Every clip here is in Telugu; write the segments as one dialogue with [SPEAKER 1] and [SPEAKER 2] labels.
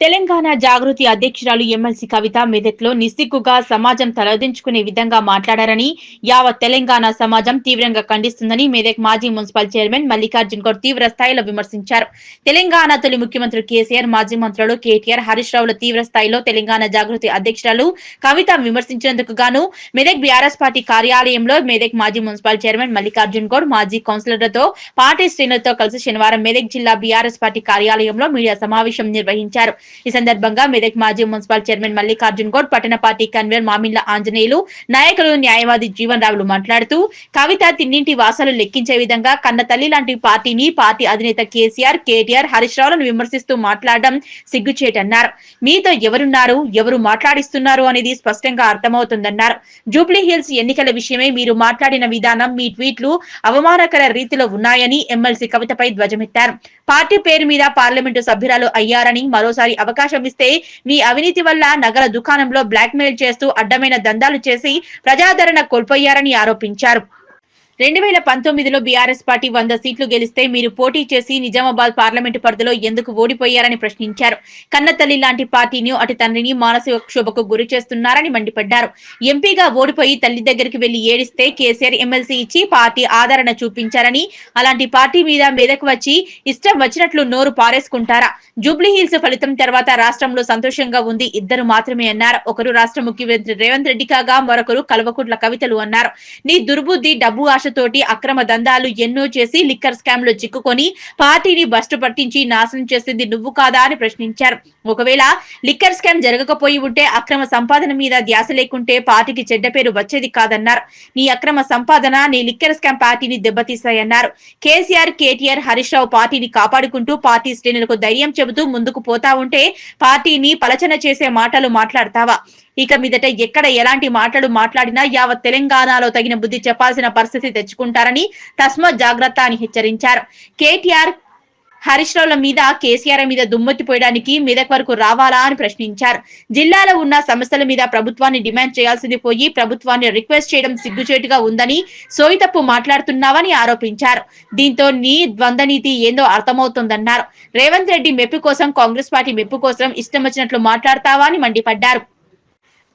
[SPEAKER 1] తెలంగాణ జాగృతి అధ్యక్షురాలు ఎమ్మెల్సీ కవిత మెదక్లో నిస్సిగ్గుగా సమాజం తలదించుకునే విధంగా మాట్లాడారని యావత్ తెలంగాణ సమాజం తీవ్రంగా ఖండిస్తుందని మెదక్ మాజీ మున్సిపల్ చైర్మన్ మల్లికార్జున్ గౌడ్ తీవ్ర స్థాయిలో విమర్శించారు. తెలంగాణ తొలి ముఖ్యమంత్రి కేసీఆర్ మాజీ మంత్రులు కేటీఆర్ హరీష్ రావుల తీవ్ర స్థాయిలో తెలంగాణ జాగృతి అధ్యక్షురాలు కవిత విమర్శించినందుకు గాను మెదక్ బీఆర్ఎస్ పార్టీ కార్యాలయంలో మెదక్ మాజీ మున్సిపల్ చైర్మన్ మల్లికార్జున్ గౌడ్ మాజీ కౌన్సిలర్లతో పార్టీ శ్రేణులతో కలిసి శనివారం మెదక్ జిల్లా బీఆర్ఎస్ పార్టీ కార్యాలయంలో మీడియా సమావేశం నిర్వహించారు. ఈ సందర్భంగా మెదక్ మాజీ మున్సిపల్ చైర్మన్ మల్లికార్జున్ గౌడ్ పట్టణ పార్టీ కన్వీనర్ మామిళ్ళ ఆంజనేయులు నాయకులు న్యాయవాది జీవన్ రావులు మాట్లాడుతూ కవిత తిన్నింటి వాసాలు లెక్కించే విధంగా కన్న తల్లి లాంటి పార్టీని పార్టీ అధినేత కేసీఆర్ కేటీఆర్ హరీష్ రావులను విమర్శిస్తూ మాట్లాడడం సిగ్గుచేటన్నారు మీతో ఎవరున్నారు ఎవరు మాట్లాడిస్తున్నారు అనేది స్పష్టంగా అర్థమవుతుందన్నారు. జూబ్లీ హిల్స్ ఎన్నికల విషయమే మీరు మాట్లాడిన విధానం మీ ట్వీట్లు అవమానకర రీతిలో ఉన్నాయని ఎమ్మెల్సీ కవితపై ధ్వజమెత్తారు. పార్టీ పేరు మీద పార్లమెంటు సభ్యురాలు అయ్యారని మరోసారి అవకాశం ఇస్తే మీ అవినీతి వల్ల నగర దుకాణంలో బ్లాక్ మెయిల్ చేస్తూ అడ్డమైన దందాలు చేసి ప్రజాదరణ కోల్పోయారని ఆరోపించారు. రెండు వేల పంతొమ్మిదిలో బీఆర్ఎస్ పార్టీ వంద సీట్లు గెలిస్తే మీరు పోటీ చేసి నిజామాబాద్ పార్లమెంటు పరిధిలో ఎందుకు ఓడిపోయారని ప్రశ్నించారు. కన్నతల్లి లాంటి పార్టీని అటు తండ్రిని మానసిక క్షోభకు గురి చేస్తున్నారని మండిపడ్డారు. ఎంపీగా ఓడిపోయి తల్లి దగ్గరికి వెళ్ళి ఏడిస్తే కేసీఆర్ ఎమ్మెల్సీ ఇచ్చి పార్టీ ఆదరణ చూపించారని అలాంటి పార్టీ మీద మీదకు వచ్చి ఇష్టం వచ్చినట్లు నోరు పారేసుకుంటారా? జూబ్లీ హిల్స్ ఫలితం తర్వాత రాష్ట్రంలో సంతోషంగా ఉంది ఇద్దరు మాత్రమే అన్నారు. ఒకరు రాష్ట్ర ముఖ్యమంత్రి రేవంత్ రెడ్డి కాగా మరొకరు కల్వకుట్ల కవితలు అన్నారు. నీ దుర్బుద్ధి డబ్బు ఆశ ఆశతోటి అక్రమ దందాలు ఎన్నో చేసి లిక్కర్ స్కామ్లో చిక్కుకొని పార్టీని బస్టు పట్టించి నాశనం చేసింది నువ్వు కాదా అని ప్రశ్నించారు. ఒకవేళ లిక్కర్ స్కామ్ జరగకపోయి ఉంటే అక్రమ సంపాదన మీద ధ్యాస లేకుంటే పార్టీకి చెడ్డ పేరు వచ్చేది కాదన్నారు. నీ అక్రమ సంపాదన నీ లిక్కర్ స్కామ్ పార్టీని దెబ్బతీస్తాయన్నారు కేసీఆర్ కేటీఆర్ హరీష్ రావు పార్టీని కాపాడుకుంటూ పార్టీ శ్రేణులకు ధైర్యం చెబుతూ ముందుకు పోతా ఉంటే పార్టీని పలచన చేసే మాటలు మాట్లాడతావా? ఇక మీదట ఎక్కడ ఎలాంటి మాటలు మాట్లాడినా యావత్ తెలంగాణలో తగిన బుద్ధి చెప్పాల్సిన పరిస్థితి తెచ్చుకుంటారని తస్మత్ జాగ్రత్త అని హెచ్చరించారు. కేటీఆర్ హరీష్ రావుల మీద కేసీఆర్ మీద దుమ్మెత్తిపోయడానికి మెదక్ వరకు రావాలా అని ప్రశ్నించారు. జిల్లాలో ఉన్న సమస్యల మీద ప్రభుత్వాన్ని డిమాండ్ చేయాల్సింది పోయి ప్రభుత్వాన్ని రిక్వెస్ట్ చేయడం సిగ్గుచేటుగా ఉందని సోయితప్పు మాట్లాడుతున్నావని ఆరోపించారు. దీంతో నీ ద్వంద్వనీతి ఏందో అర్థమవుతోందన్నారు. రేవంత్ రెడ్డి మెప్పు కోసం కాంగ్రెస్ పార్టీ మెప్పు కోసం ఇష్టం వచ్చినట్లు మాట్లాడతావా అని మండిపడ్డారు.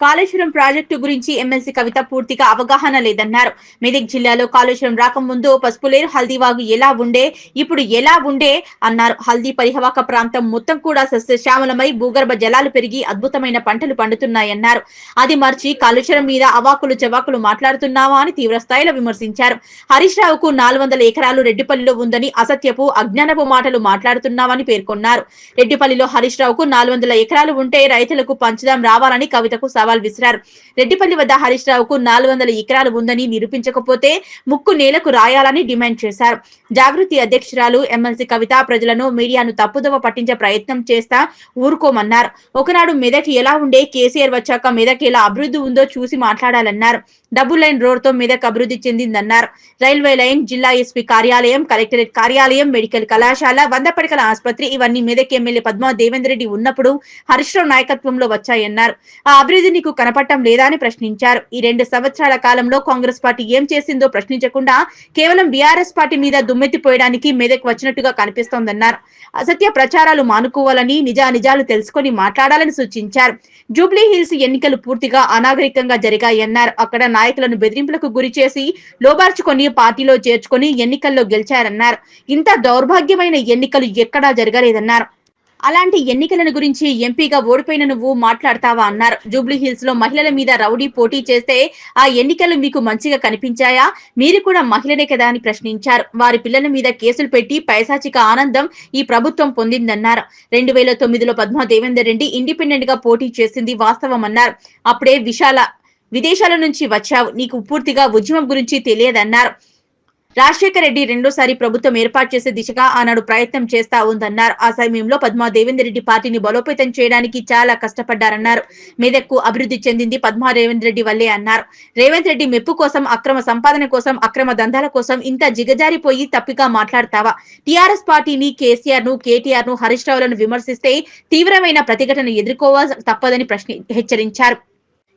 [SPEAKER 1] కాళేశ్వరం ప్రాజెక్టు గురించి ఎమ్మెల్సీ కవిత పూర్తిగా అవగాహన లేదన్నారు. మెదక్ జిల్లాలో కాళేశ్వరం రాకముందు పసుపులేరు హల్దీవాగు ఎలా ఉండే ఇప్పుడు ఎలా ఉండే అన్నారు. హల్దీ పరిహవాక ప్రాంతం మొత్తం కూడా సస్యశ్యామలమై భూగర్భ జలాలు పెరిగి అద్భుతమైన పంటలు పండుతున్నాయన్నారు. అది మర్చి కాళేశ్వరం మీద అవాకులు జవాకులు మాట్లాడుతున్నావా అని తీవ్ర స్థాయిలో విమర్శించారు. హరీష్ రావుకు నాలుగు వందల ఎకరాలు రెడ్డిపల్లిలో ఉందని అసత్యపు అజ్ఞానపు మాటలు మాట్లాడుతున్నావని పేర్కొన్నారు. రెడ్డిపల్లిలో హరీష్ రావుకు నాలుగు వందల ఎకరాలు ఉంటే రైతులకు పంచదాం రావాలని కవితకు సవాల్ విసిరారు. రెడ్డిపల్లి వద్ద హరీష్ రావుకు నాలుగు వందల ఎకరాలు ఉందని నిరూపించకపోతే ముక్కు నేలకు రాయాలని డిమాండ్ చేశారు. జాగృతి అధ్యక్షురాలు ఎమ్మెల్సీ కవిత ప్రజలను మీడియాను తప్పుదవ పట్టించే ప్రయత్నం చేస్తా ఊరుకోమన్నారు. ఒకనాడు మెదక్ ఎలా ఉండే కేసీఆర్ వచ్చాక మెదక్ ఎలా అభివృద్ధి ఉందో చూసి మాట్లాడాలన్నారు. డబుల్ లైన్ రోడ్తో మెదక్ అభివృద్ధి చెందిందన్నారు. రైల్వే లైన్ జిల్లా ఎస్పీ కార్యాలయం కలెక్టరేట్ కార్యాలయం మెడికల్ కళాశాల వంద పడకల ఆసుపత్రి ఇవన్నీ మెదక్ ఎమ్మెల్యే పద్మా దేవేందర్ రెడ్డి ఉన్నప్పుడు హరీష్ రావు నాయకత్వంలో వచ్చాయన్నారు. ఆ అభివృద్ధిని నీకు కనపడటం లేదా అని ప్రశ్నించారు. ఈ రెండు సంవత్సరాల కాలంలో కాంగ్రెస్ పార్టీ ఏం చేసిందో ప్రశ్నించకుండా కేవలం బీఆర్ఎస్ పార్టీ మీద దుమ్మెత్తిపోయడానికి మెదక్ వచ్చినట్టుగా కనిపిస్తోందన్నారు. అసత్య ప్రచారాలు మానుకోవాలని నిజా నిజాలు తెలుసుకొని మాట్లాడాలని సూచించారు. జూబ్లీ హిల్స్ ఎన్నికలు పూర్తిగా అనాగరికంగా జరిగాయన్నారు. అక్కడ నాయకులను బెదిరింపులకు గురి చేసి లోబార్చుకొని పార్టీలో చేర్చుకొని ఎన్నికల్లో గెలిచారన్నారు. ఇంత దౌర్భాగ్యమైన ఎన్నికలు ఎక్కడా జరగలేదన్నారు. అలాంటి ఎన్నికలను గురించి ఎంపీగా ఓడిపోయిన నువ్వు మాట్లాడతావా అన్నారు. జూబ్లీ హిల్స్లో మహిళల మీద రౌడీ పోటీ చేస్తే ఆ ఎన్నికలు మీకు మంచిగా కనిపించాయా? మీరు కూడా మహిళనే కదా అని ప్రశ్నించారు. వారి పిల్లల మీద కేసులు పెట్టి పైశాచిక ఆనందం ఈ ప్రభుత్వం పొందిందన్నారు. రెండు వేల తొమ్మిదిలో పద్మా దేవేందర్ రెడ్డి ఇండిపెండెంట్గా పోటీ చేసింది వాస్తవం అన్నారు. అప్పుడే విశాల విదేశాల నుంచి వచ్చావు. నీకు పూర్తిగా ఉద్యమం గురించి తెలియదన్నారు. రాజశేఖర రెడ్డి రెండోసారి ప్రభుత్వం ఏర్పాటు చేసే దిశగా ఆనాడు ప్రయత్నం చేస్తా ఉందన్నారు. ఆ సమయంలో పద్మా దేవేందర్ రెడ్డి పార్టీని బలోపేతం చేయడానికి చాలా కష్టపడ్డారన్నారు. మెదక్కు అభివృద్ధి చెందింది పద్మా రేవంత్ రెడ్డి వల్లే అన్నారు. రేవంత్ రెడ్డి మెప్పు కోసం అక్రమ సంపాదన కోసం అక్రమ దందాల కోసం ఇంత జిగజారిపోయి తప్పిగా మాట్లాడతావా? టీఆర్ఎస్ పార్టీని కేసీఆర్ను కేటీఆర్ను హరీష్ రావులను విమర్శిస్తే తీవ్రమైన ప్రతిఘటన ఎదుర్కోవాల్సి తప్పదని ప్రశ్ని హెచ్చరించారు.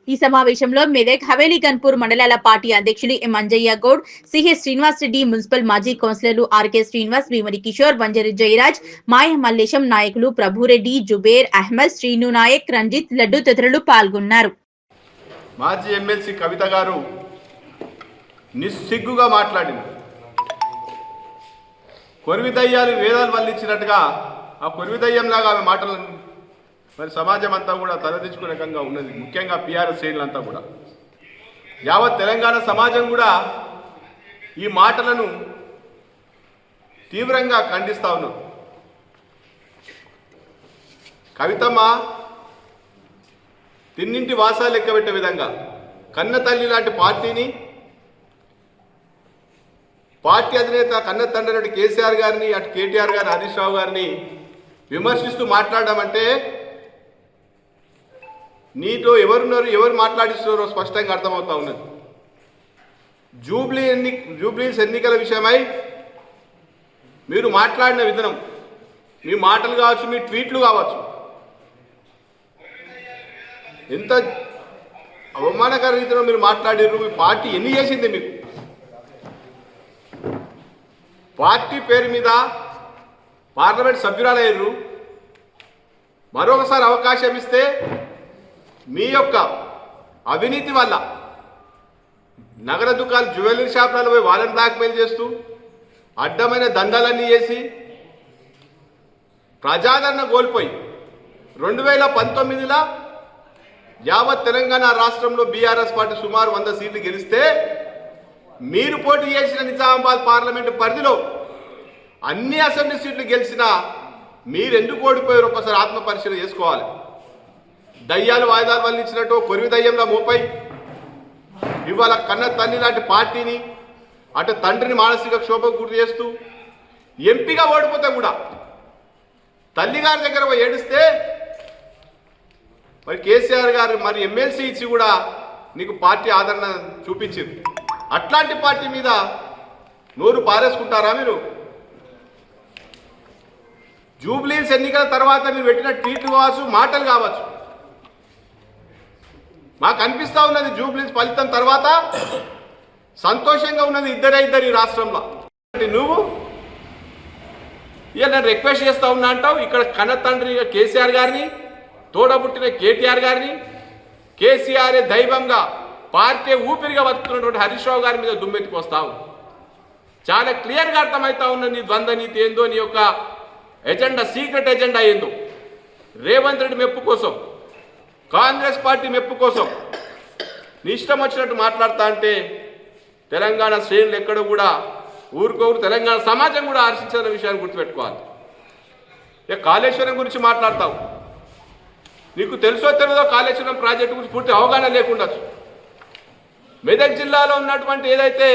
[SPEAKER 1] ఈ సమావేశంలో మెదక్ హవేలీ గన్పూర్ మండలాల పార్టీ అధ్యక్షులు M Anjaiah Goud CH Srinivas Reddy municipal మాజీ కౌన్సిలర్లు ఆర్కే శ్రీనివాస్ భీమరి కిషోర్ బంజరి జయరాజ్ మాయ మల్లేశం నాయకులు ప్రభురెడ్డి జుబేర్ అహ్మద్ శ్రీను నాయక్ రంజిత్ లడ్డు తదితరులు పాల్గొన్నారు.
[SPEAKER 2] మాజీ ఎమ్మెల్సీ కవిత గారు నిస్సిగ్గుగా మాట్లాడింది. కొరివి దయ్యాలు వేదాలు వల్లించినట్టుగా ఆ కొరివి దయ్యంలాగా ఆమె మాటలు మరి సమాజం అంతా కూడా తలదించుకునే రకంగా ఉన్నది. ముఖ్యంగా పిఆర్ఎస్ శ్రేణులంతా కూడా. యావత్ తెలంగాణ సమాజం కూడా ఈ మాటలను తీవ్రంగా ఖండిస్తా ఉన్నాం కవితమ్మ తిన్నింటి వాసాలు లెక్కబెట్టే విధంగా కన్న తల్లి లాంటి పార్టీని పార్టీ అధినేత కన్న తండ్రి అటు కేసీఆర్ గారిని అటు కేటీఆర్ గారిని హరీష్ రావు గారిని విమర్శిస్తూ మాట్లాడడం అంటే నీతో ఎవరున్నారు ఎవరు మాట్లాడిస్తున్నారో స్పష్టంగా అర్థమవుతా ఉన్నది. జూబ్లీ ఎన్ని జూబ్లీస్ ఎన్నికల విషయమై మీరు మాట్లాడిన విధానం మీ మాటలు కావచ్చు మీ ట్వీట్లు కావచ్చు ఎంత అవమానకర రీతిలో మీరు మాట్లాడారు మీ పార్టీ ఎన్ని చేసింది మీకు? పార్టీ పేరు మీద పార్లమెంట్ సభ్యురాలయ్యారు మరొకసారి అవకాశం ఇస్తే మీ యొక్క అవినీతి వల్ల నగర దుకాణాలు జ్యువెలరీ షాపులలో పోయి వాళ్ళని బ్లాక్మెయిల్ చేస్తూ అడ్డమైన దందాలన్నీ చేసి ప్రజాదరణ కోల్పోయి రెండు వేల పంతొమ్మిదిలో యావత్ తెలంగాణ రాష్ట్రంలో బీఆర్ఎస్ పార్టీ సుమారు వంద సీట్లు గెలిస్తే మీరు పోటీ చేసిన నిజామాబాద్ పార్లమెంటు పరిధిలో అన్ని అసెంబ్లీ సీట్లు గెలిచినా మీరు ఎందుకు ఓడిపోయారు ఒకసారి ఆత్మపరిశీలన చేసుకోవాలి. దయ్యాలు వాయిదాలు వల్లించినట్టు కొరివి దయ్యంలో మోపై ఇవాళ కన్న తల్లి లాంటి పార్టీని అటు తండ్రిని మానసిక క్షోభకు గురి చేస్తూ ఎంపీగా ఓడిపోతే కూడా తల్లిగారి దగ్గర పోయి ఏడిస్తే మరి కేసీఆర్ గారు మరి ఎమ్మెల్సీ ఇచ్చి కూడా నీకు పార్టీ ఆదరణ చూపించింది. అట్లాంటి పార్టీ మీద నోరు పారేసుకుంటారా మీరు? జూబ్లీస్ ఎన్నికల తర్వాత మీరు పెట్టిన ట్వీట్లు కావచ్చు మాటలు కావచ్చు. మాకు అనిపిస్తా ఉన్నది జూబ్లీస్ ఫలితం తర్వాత. సంతోషంగా ఉన్నది ఇద్దరే ఇద్దరు ఈ రాష్ట్రంలో. నువ్వు? ఇక నేను రిక్వెస్ట్ చేస్తా ఉన్నా అంటావు. ఇక్కడ కన్న తండ్రి కేసీఆర్ గారిని తోడబుట్టిన కేటీఆర్ గారిని కేసీఆరే దైవంగా పార్టీ ఊపిరిగా బతుకుతున్నటువంటి హరీష్ రావు గారి మీద దుమ్మెత్తిపోస్తావు చాలా క్లియర్గా అర్థమవుతా ఉన్న నీ ద్వంద్వ నీతి ఏందో నీ యొక్క ఎజెండా సీక్రెట్ ఎజెండా ఏందో. రేవంత్ రెడ్డి మెప్పు కోసం. కాంగ్రెస్ పార్టీ మెప్పు కోసం. నీ ఇష్టం వచ్చినట్టు మాట్లాడతా అంటే తెలంగాణ శ్రేణులు ఎక్కడ కూడా ఊరుకోరు తెలంగాణ సమాజం కూడా హర్షించిన విషయాన్ని గుర్తుపెట్టుకోవాలి. ఇక కాళేశ్వరం గురించి మాట్లాడతావు? నీకు తెలుసో తెలియదో కాళేశ్వరం ప్రాజెక్టు గురించి పూర్తి అవగాహన లేకుండొచ్చు. మెదక్ జిల్లాలో ఉన్నటువంటి ఏదైతే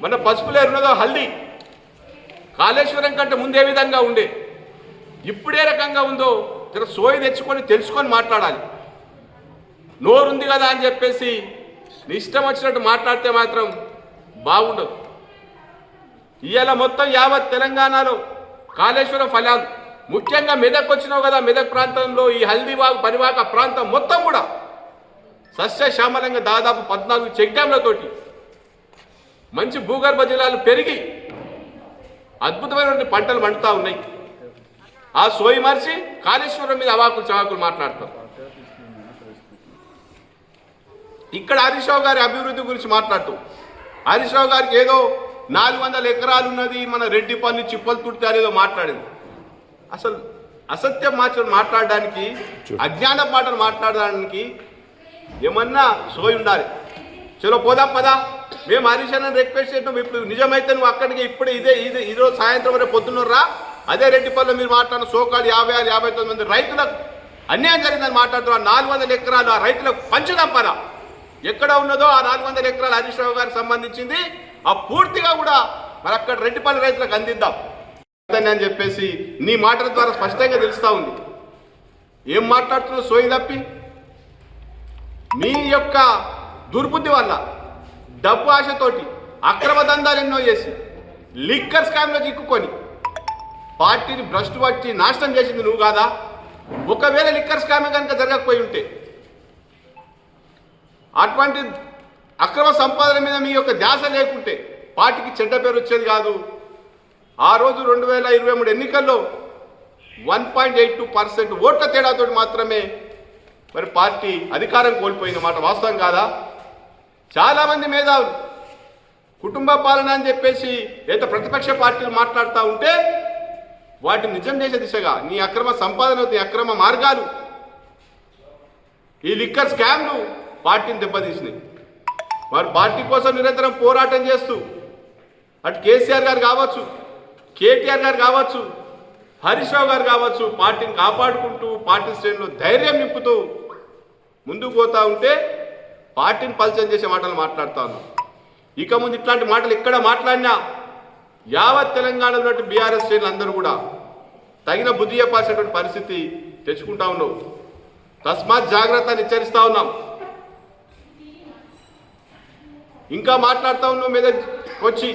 [SPEAKER 2] మన పసుపులేరు ఉన్నదో హల్దీ కాళేశ్వరం కంటే ముందే విధంగా ఉండే ఇప్పుడే రకంగా ఉందో జర సోయి తెచ్చుకొని తెలుసుకొని మాట్లాడాలి. నోరుంది కదా అని చెప్పేసి నీ ఇష్టం వచ్చినట్టు మాట్లాడితే మాత్రం బాగుండదు. ఇవాళ మొత్తం యావత్ తెలంగాణలో కాళేశ్వరం ఫలాలు. ముఖ్యంగా మెదక్ వచ్చినావు కదా మెదక్ ప్రాంతంలో ఈ హల్దీవాగు పరివాక ప్రాంతం మొత్తం కూడా. సస్యశ్యామలంగా దాదాపు పద్నాలుగు చెక్ డ్యాంలతోటి మంచి భూగర్భ జలాలు పెరిగి అద్భుతమైనటువంటి పంటలు పండుతూ ఉన్నాయి. ఆ సోయి మరిచి కాళేశ్వరం మీద అవాకులు చవాకులు మాట్లాడతారు. ఇక్కడ హరీష్ రావు గారి అభివృద్ధి గురించి మాట్లాడుతూ హరీష్ రావు గారికి ఏదో నాలుగు వందల ఎకరాలు ఉన్నది మన రెడ్డిపల్లి చిప్పలు తుడితే ఏదో మాట్లాడింది. అసలు అసత్యం మాటలు మాట్లాడడానికి అజ్ఞాన మాటలు మాట్లాడడానికి ఏమన్నా సోయి ఉండాలి. చలో పోదాం పదా. మేము హరీష్ రిక్వెస్ట్ చేసినాం ఇప్పుడు నిజమైతే నువ్వు అక్కడికి ఇప్పుడే ఇదే ఇదే ఈరోజు సాయంత్రం వరకు పొద్దున్నరా అదే రెడ్డిపల్లిలో మీరు మాట్లాడిన సోకాలు యాభై ఆరు యాభై తొమ్మిది మంది రైతులకు అన్యాయం జరిగిందని మాట్లాడుతున్నారు నాలుగు వందల ఎకరాలు ఆ రైతులకు పంచదంపన ఎక్కడ ఉన్నదో ఆ నాలుగు వందల ఎకరాలు హరీష్ రావు గారికి సంబంధించింది. ఆ పూర్తిగా కూడా మరి అక్కడ రెడ్డిపల్లి రైతులకు అందిద్దాం. అని చెప్పేసి నీ మాటల ద్వారా స్పష్టంగా తెలుస్తూ ఉంది. ఏం మాట్లాడుతున్నావు సోయి తప్పి? మీ యొక్క దుర్బుద్ధి వల్ల డబ్బు ఆశతోటి అక్రమ దందాలు ఎన్నో చేసి లిక్కర్ స్కామ్లో చిక్కుకొని పార్టీని భ్రష్టు పట్టి నాశనం చేసింది నువ్వు కాదా? ఒకవేళ లిక్కర్ స్కామ్ కనుక జరగకపోయి ఉంటే అటువంటి అక్రమ సంపాదన మీద మీ యొక్క ధ్యాస లేకుంటే పార్టీకి చెడ్డ పేరు వచ్చేది కాదు. ఆ రోజు రెండు వేల ఇరవై మూడు ఎన్నికల్లో one point eight two percent ఓట్ల తేడాతో మాత్రమే మరి పార్టీ అధికారం కోల్పోయింది మాట వాస్తవం కాదా? చాలామంది మేధావులు కుటుంబ పాలన అని చెప్పేసి ఏదో ప్రతిపక్ష పార్టీలు మాట్లాడుతూ ఉంటే వాటిని నిజం చేసే దిశగా నీ అక్రమ సంపాదన నీ అక్రమ మార్గాలు. ఈ లిక్కర్ స్కామ్లు పార్టీని దెబ్బతీసినాయి. వారు పార్టీ కోసం నిరంతరం పోరాటం చేస్తూ అటు కేసీఆర్ గారు కావచ్చు కేటీఆర్ గారు కావచ్చు హరీష్ రావు గారు కావచ్చు పార్టీని కాపాడుకుంటూ పార్టీ శ్రేణులు ధైర్యం నింపుతూ ముందుకు పోతా ఉంటే పార్టీని పలచం చేసే మాటలు మాట్లాడుతాను. ఇక ముందు ఇట్లాంటి మాటలు ఎక్కడ మాట్లాడినా యావత్ తెలంగాణలో ఉన్నటువంటి బీఆర్ఎస్ శ్రేణులు అందరూ కూడా తగిన బుద్ధి చెప్పాల్సినటువంటి పరిస్థితి తెచ్చుకుంటా ఉన్నావు తస్మాత్ జాగ్రత్త అని హెచ్చరిస్తా ఉన్నాం. ఇంకా మాట్లాడుతూ ఉన్నావు మీద వచ్చి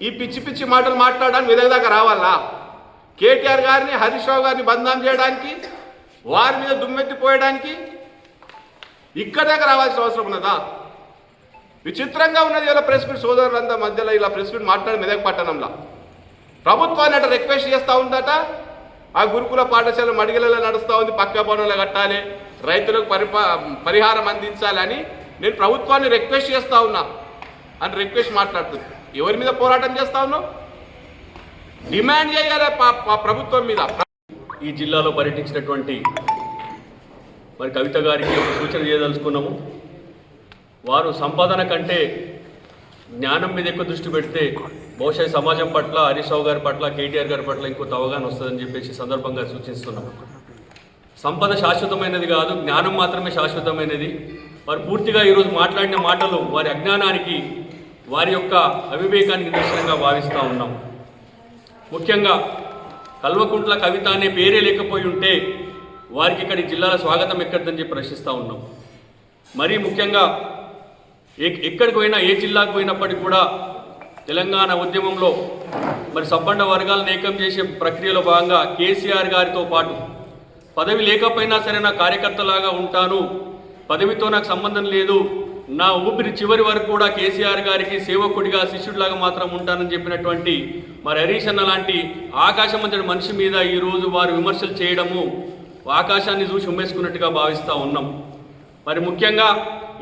[SPEAKER 2] ఈ పిచ్చి పిచ్చి మాటలు మాట్లాడడానికి మీ దగ్గర దాకా రావాలా? కేటీఆర్ గారిని హరీష్ రావు గారిని బంధం చేయడానికి వారి మీద దుమ్మెత్తిపోయడానికి ఇక్కడ దాకా రావాల్సిన అవసరం ఉన్నదా? విచిత్రంగా ఉన్నది ఇలా ప్రెస్ మీట్ సోదరులంతా మధ్యలో ఇలా ప్రెస్ మీట్ మాట్లాడి మెదక్ పట్టణంలో. ప్రభుత్వాన్ని అట రిక్వెస్ట్ చేస్తూ ఉందట ఆ గురుకుల పాఠశాల మడిగలలో నడుస్తూ ఉంది పక్క పనులు కట్టాలి రైతులకు పరిహారం అందించాలని నేను ప్రభుత్వాన్ని రిక్వెస్ట్ చేస్తూ ఉన్నా అని రిక్వెస్ట్ మాట్లాడుతుంది. ఎవరి మీద పోరాటం చేస్తా ఉన్నావు? డిమాండ్ చేయాలి ప్రభుత్వం మీద.
[SPEAKER 3] ఈ జిల్లాలో పర్యటించినటువంటి మరి కవిత గారికి సూచన చేయదలుచుకున్నాము. వారు సంపాదన కంటే జ్ఞానం మీద ఎక్కువ దృష్టి పెడితే బహుశా సమాజం పట్ల హరీష్ రావు గారి పట్ల కేటీఆర్ గారి పట్ల ఇంకొంత అవగాహన వస్తుందని చెప్పేసి సందర్భంగా సూచిస్తున్నాం. సంపద శాశ్వతమైనది కాదు జ్ఞానం మాత్రమే శాశ్వతమైనది. వారు పూర్తిగా ఈరోజు మాట్లాడిన మాటలు వారి అజ్ఞానానికి వారి యొక్క అవివేకానికి నిదర్శనంగా భావిస్తూ ఉన్నాం. ముఖ్యంగా కల్వకుంట్ల కవిత అనే పేరే లేకపోయి ఉంటే వారికి ఇక్కడి జిల్లాల స్వాగతం ఎక్కడిదని చెప్పి ప్రశ్నిస్తూ ఉన్నాం. మరీ ముఖ్యంగా ఎక్కడికి పోయినా ఏ జిల్లాకు పోయినప్పటికీ కూడా తెలంగాణ ఉద్యమంలో మరి సబ్బండ వర్గాలను ఏకం చేసే ప్రక్రియలో భాగంగా కేసీఆర్ గారితో పాటు పదవి లేకపోయినా సరే నా కార్యకర్తలాగా ఉంటాను. పదవితో నాకు సంబంధం లేదు. నా ఊపిరి చివరి వరకు కూడా కేసీఆర్ గారికి సేవకుడిగా శిష్యుడిలాగా మాత్రం ఉంటానని చెప్పినటువంటి మరి హరీష్ అన్న లాంటి ఆకాశమంతటి మనిషి మీద ఈరోజు వారు విమర్శలు చేయడము ఆకాశాన్ని చూసి ఉమ్మేసుకున్నట్టుగా భావిస్తూ ఉన్నాం. మరి ముఖ్యంగా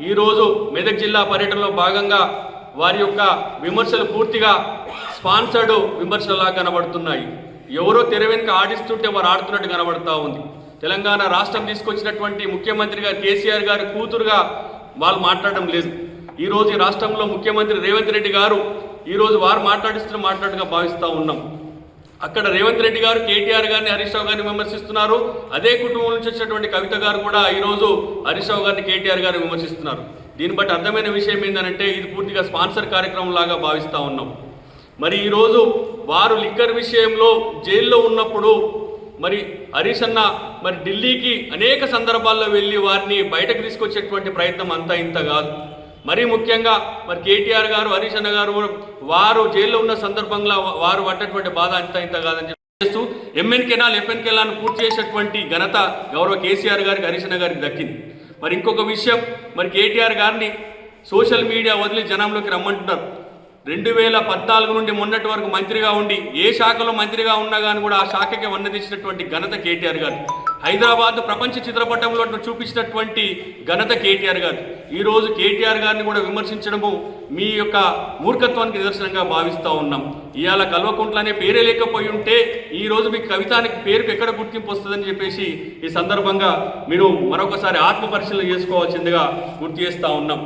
[SPEAKER 3] ఈరోజు మెదక్ జిల్లా పర్యటనలో భాగంగా వారి యొక్క విమర్శలు పూర్తిగా స్పాన్సర్డ్ విమర్శలా కనబడుతున్నాయి. ఎవరో తెర వెనుక ఆడిస్తుంటే వారు ఆడుతున్నట్టు కనబడుతూ ఉంది. తెలంగాణ రాష్ట్రం తీసుకొచ్చినటువంటి ముఖ్యమంత్రి గారు కేసీఆర్ గారి కూతురుగా వాళ్ళు మాట్లాడడం లేదు. ఈరోజు ఈ రాష్ట్రంలో ముఖ్యమంత్రి రేవంత్ రెడ్డి గారు ఈరోజు వారు మాట్లాడిస్తున్న మాట్లాడుగా భావిస్తూ ఉన్నాం. అక్కడ రేవంత్ రెడ్డి గారు కేటీఆర్ గారిని హరీష్ రావు గారిని విమర్శిస్తున్నారు. అదే కుటుంబం నుంచి వచ్చినటువంటి కవిత గారు కూడా ఈరోజు హరీష్ రావు గారిని కేటీఆర్ గారిని విమర్శిస్తున్నారు. దీన్ని బట్టి అర్థమైన విషయం ఏంటంటే ఇది పూర్తిగా స్పాన్సర్ కార్యక్రమం లాగా భావిస్తూ ఉన్నాం. మరి ఈరోజు వారు లిక్కర్ విషయంలో జైల్లో ఉన్నప్పుడు మరి హరీష్ అన్న మరి ఢిల్లీకి అనేక సందర్భాల్లో వెళ్ళి వారిని బయటకు తీసుకొచ్చేటువంటి ప్రయత్నం అంతా ఇంత కాదు. మరీ ముఖ్యంగా మరి కేటీఆర్ గారు హరీష్ అన్న గారు వారు జైల్లో ఉన్న సందర్భంలో వారు పడ్డటువంటి బాధ అంత ఇంత కాదని చెప్పి చేస్తూ ఎంఎన్ కెనాల్ ఎఫ్ఎన్ పూర్తి చేసేటువంటి ఘనత గౌరవ కేసీఆర్ గారికి హరీష్ అన్న గారికి దక్కింది. మరి ఇంకొక విషయం మరి కేటీఆర్ గారిని సోషల్ మీడియా వదిలి జనంలోకి రమ్మంటున్నారు. రెండు వేల పద్నాలుగు నుండి మొన్నటి వరకు మంత్రిగా ఉండి ఏ శాఖలో మంత్రిగా ఉన్నా కానీ కూడా ఆ శాఖకి వన్నదించినటువంటి ఘనత కేటీఆర్ గారు. హైదరాబాద్ ప్రపంచ చిత్రపటంలో చూపించినటువంటి ఘనత కేటీఆర్ గారు. ఈరోజు కేటీఆర్ గారిని కూడా విమర్శించడము మీ యొక్క మూర్ఖత్వానికి నిదర్శనంగా భావిస్తూ ఉన్నాం. ఇవాళ కల్వకుంట్ల అనే పేరే లేకపోయి ఉంటే ఈరోజు మీ కవితానికి పేరుకు ఎక్కడ గుర్తింపు వస్తుందని చెప్పేసి ఈ సందర్భంగా మీరు మరొకసారి ఆత్మ పరిశీలన చేసుకోవాల్సిందిగా గుర్తు చేస్తూ ఉన్నాం.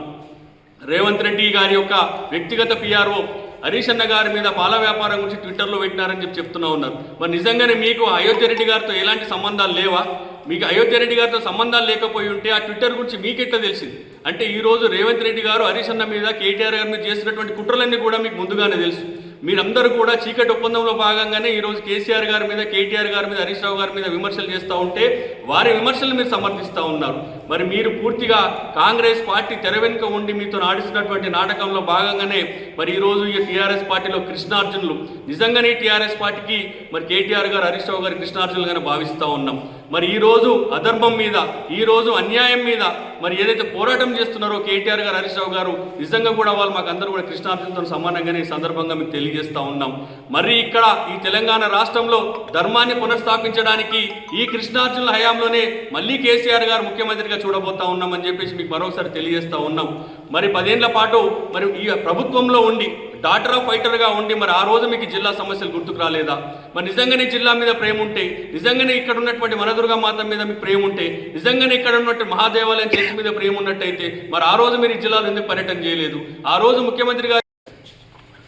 [SPEAKER 3] రేవంత్ రెడ్డి గారి యొక్క వ్యక్తిగత పిఆర్ఓ హరీష్ అన్న గారి మీద పాల వ్యాపారం గురించి ట్విట్టర్లో పెట్టినారని చెప్పి చెప్తున్నా ఉన్నారు. మరి నిజంగానే మీకు అయోధ్య రెడ్డి గారితో ఎలాంటి సంబంధాలు లేవా? మీకు అయోధ్య రెడ్డి గారితో సంబంధాలు లేకపోయి ఉంటే ఆ ట్విట్టర్ గురించి మీకెట్లా తెలిసింది? అంటే ఈ రోజు రేవంత్ రెడ్డి గారు హరీష్ అన్న మీద కేటీఆర్ గారి మీద చేసినటువంటి కుట్రలన్నీ కూడా మీకు ముందుగానే తెలుసు. మీరందరూ కూడా చీకటి ఒప్పందంలో భాగంగానే ఈరోజు కేసీఆర్ గారి మీద కేటీఆర్ గారి మీద హరీష్ రావు గారి మీద విమర్శలు చేస్తూ ఉంటే వారి విమర్శలు మీరు సమర్థిస్తూ ఉన్నారు. మరి మీరు పూర్తిగా కాంగ్రెస్ పార్టీ తెర వెనుక ఉండి మీతో ఆడిస్తున్నటువంటి నాటకంలో భాగంగానే మరి ఈరోజు ఈ టీఆర్ఎస్ పార్టీలో కృష్ణార్జునులు. నిజంగానే టీఆర్ఎస్ పార్టీకి మరి కేటీఆర్ గారు హరీష్ రావు గారు కృష్ణార్జునులుగానే భావిస్తూ ఉన్నాం. మరి ఈరోజు అధర్మం మీద ఈ రోజు అన్యాయం మీద మరి ఏదైతే పోరాటం చేస్తున్నారో కేటీఆర్ గారు హరీష్ రావు గారు నిజంగా కూడా వాళ్ళు మాకు అందరూ కూడా కృష్ణార్జునతో సమానంగానే ఈ సందర్భంగా మీకు తెలియజేస్తూ ఉన్నాం. మరి ఇక్కడ ఈ తెలంగాణ రాష్ట్రంలో ధర్మాన్ని పునఃస్థాపించడానికి ఈ కృష్ణార్జునుల హయాంలోనే మళ్ళీ కేసీఆర్ గారు ముఖ్యమంత్రిగా చూడబోతా ఉన్నామని చెప్పేసి మీకు మరొకసారి తెలియజేస్తూ ఉన్నాం. మరి పదేళ్ళ పాటు మరి ఈ ప్రభుత్వంలో ఉండి డాటర్ ఆఫ్ ఫైటర్గా ఉండి మరి ఆ రోజు మీకు జిల్లా సమస్యలు గుర్తుకు రాలేదా? మరి నిజంగానే జిల్లా మీద ప్రేమ ఉంటే నిజంగానే ఇక్కడ ఉన్నటువంటి వనదుర్గ మాత మీద మీకు ప్రేమ ఉంటే నిజంగానే ఇక్కడ ఉన్నటువంటి మహాదేవాలయం చర్చి మీద ప్రేమ ఉన్నట్టయితే మరి ఆ రోజు మీరు ఈ జిల్లాలో ఎందుకు పర్యటన చేయలేదు? ఆ రోజు ముఖ్యమంత్రి గారు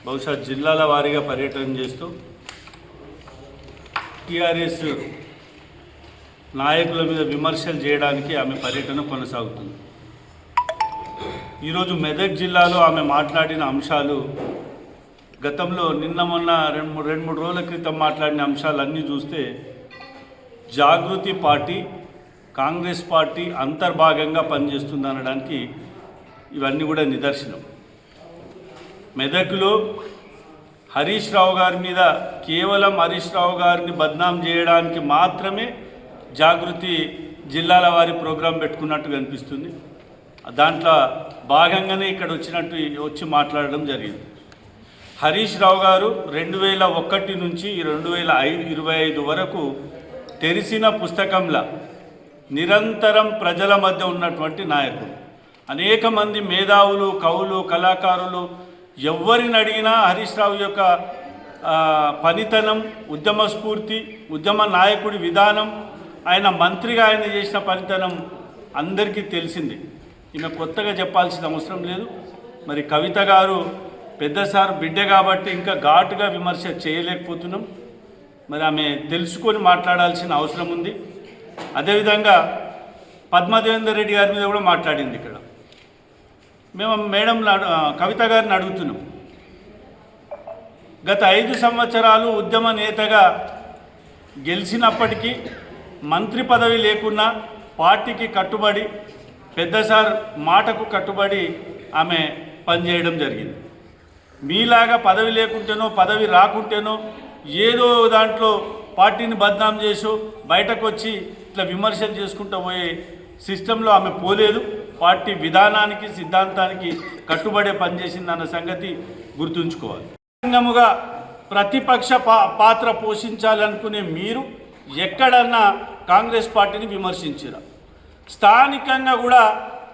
[SPEAKER 4] బహుశా జిల్లాల వారీగా పర్యటన చేస్తూ టీఆర్ఎస్ నాయకుల మీద విమర్శలు చేయడానికి ఆమె పర్యటన కొనసాగుతుంది. ఈరోజు మెదక్ జిల్లాలో ఆమె మాట్లాడిన అంశాలు గతంలో నిన్న మొన్న రెండు మూడు రెండు మూడు రోజుల క్రితం మాట్లాడిన అంశాలన్నీ చూస్తే జాగృతి పార్టీ కాంగ్రెస్ పార్టీ అంతర్భాగంగా పనిచేస్తుంది అనడానికి ఇవన్నీ కూడా నిదర్శనం. మెదక్లో హరీష్ రావు గారి మీద కేవలం హరీష్ రావు గారిని బద్నాం చేయడానికి మాత్రమే జాగృతి జిల్లాల వారి ప్రోగ్రాం పెట్టుకున్నట్టు కనిపిస్తుంది. దాంట్లో భాగంగానే ఇక్కడ వచ్చినట్టు వచ్చి మాట్లాడడం జరిగింది. హరీష్ రావు గారు రెండు వేల ఒకటి నుంచి రెండు వేల ఐదు ఇరవై ఐదు వరకు తెరిసిన పుస్తకంలా నిరంతరం ప్రజల మధ్య ఉన్నటువంటి నాయకుడు. అనేక మంది మేధావులు కవులు కళాకారులు ఎవరిని అడిగినా హరీష్ రావు యొక్క పనితనం ఉద్యమ స్ఫూర్తి ఉద్యమ నాయకుడి విధానం ఆయన మంత్రిగా ఆయన చేసిన పనితనం అందరికీ తెలిసింది. ఈమె కొత్తగా చెప్పాల్సిన అవసరం లేదు. మరి కవిత గారు పెద్ద సార్ బిడ్డ కాబట్టి ఇంకా ఘాటుగా విమర్శ చేయలేకపోతున్నాం. మరి ఆమె తెలుసుకొని మాట్లాడాల్సిన అవసరం ఉంది. అదేవిధంగా పద్మదేవేందర్ రెడ్డి గారి మీద కూడా మాట్లాడింది ఇక్కడ. మేము మేడం కవిత గారిని అడుగుతున్నాం. గత ఐదు సంవత్సరాలు ఉద్యమ నేతగా గెలిచినప్పటికీ మంత్రి పదవి లేకున్నా పార్టీకి కట్టుబడి పెద్ద సార్ మాటకు కట్టుబడి ఆమె పనిచేయడం జరిగింది. మీలాగా పదవి లేకుంటేనో పదవి రాకుంటేనో ఏదో దాంట్లో పార్టీని బద్నాం చేసో బయటకు వచ్చి ఇట్లా విమర్శలు చేసుకుంటూ పోయే సిస్టంలో ఆమె పోలేదు. పార్టీ విధానానికి సిద్ధాంతానికి కట్టుబడే పనిచేసిందన్న సంగతి గుర్తుంచుకోవాలి. సంఘముగా ప్రతిపక్ష పా పాత్ర పోషించాలనుకునే మీరు ఎక్కడన్నా కాంగ్రెస్ పార్టీని విమర్శించారు? స్థానికంగా కూడా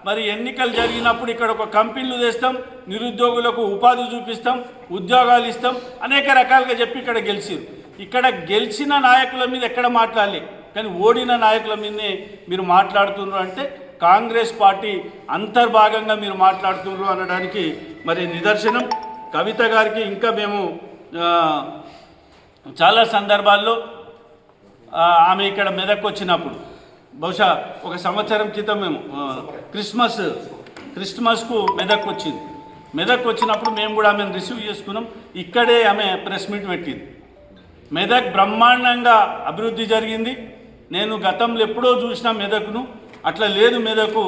[SPEAKER 4] మరి ఎన్నికలు జరిగినప్పుడు ఇక్కడ ఒక కంపెనీలు తెస్తాం నిరుద్యోగులకు ఉపాధి చూపిస్తాం ఉద్యోగాలు ఇస్తాం అనేక రకాలుగా చెప్పి ఇక్కడ గెలిచిరు ఇక్కడ గెలిచిన నాయకుల మీద ఎక్కడ మాట్లాడాలి. కానీ ఓడిన నాయకుల మీదనే మీరు మాట్లాడుతున్నారు అంటే కాంగ్రెస్ పార్టీ అంతర్భాగంగా మీరు మాట్లాడుతున్నారు అనడానికి మరి నిదర్శనం. కవిత గారికి ఇంకా మేము చాలా సందర్భాల్లో ఆమె ఇక్కడ మెదక్ వచ్చినప్పుడు బహుశా ఒక సంవత్సరం క్రితం మేము క్రిస్మస్ క్రిస్మస్కు మెదక్ వచ్చింది. మెదక్ వచ్చినప్పుడు మేము కూడా ఆమెను రిసీవ్ చేసుకున్నాం. ఇక్కడే ఆమె ప్రెస్ మీట్ పెట్టింది. మెదక్ బ్రహ్మాండంగా అభివృద్ధి జరిగింది. నేను గతంలో ఎప్పుడో చూసిన మెదక్ను అట్లా లేదు మెదకు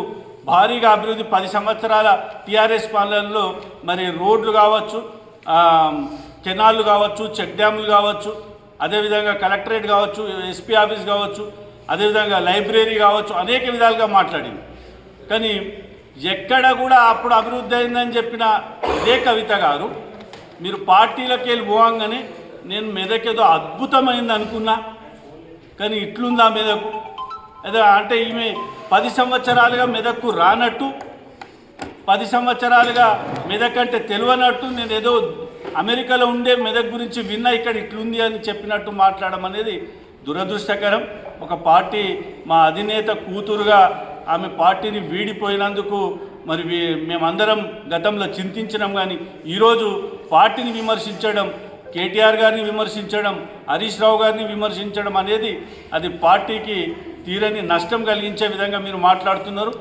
[SPEAKER 4] భారీగా అభివృద్ధి పది సంవత్సరాల టీఆర్ఎస్ పాలనలో మరి రోడ్లు కావచ్చు కెనాళ్ళు కావచ్చు చెక్ డ్యాములు కావచ్చు అదేవిధంగా కలెక్టరేట్ కావచ్చు ఎస్పీ ఆఫీస్ కావచ్చు అదేవిధంగా లైబ్రరీ కావచ్చు అనేక విధాలుగా మాట్లాడింది. కానీ ఎక్కడ కూడా అప్పుడు అభివృద్ధి అయిందని చెప్పిన ఇదే కవిత గారు మీరు పార్టీలోకి వెళ్ళి పోవంగానే నేను మెదకేదో అద్భుతమైంది అనుకున్నా కానీ ఇట్లుందా మెదకు? అదే అంటే ఈమె పది సంవత్సరాలుగా మెదక్కు రానట్టు పది సంవత్సరాలుగా మెదక్ అంటే తెలియనట్టు నేను ఏదో అమెరికాలో ఉండే మెదక్ గురించి విన్నా ఇక్కడ ఇట్లుంది అని చెప్పినట్టు మాట్లాడడం అనేది దురదృష్టకరం ఒక పార్టీ మా అధినేత కూతురుగా ఆమె పార్టీని వీడిపోయినందుకు మరి మేమందరం గతంలో చింతించినాం కానీ ఈరోజు పార్టీని విమర్శించడం కేటీఆర్ గారిని విమర్శించడం హరీష్ రావు గారిని విమర్శించడం అనేది అది పార్టీకి తీరని నష్టం కలిగించే విధంగా మీరు మాట్లాడుతున్నారు.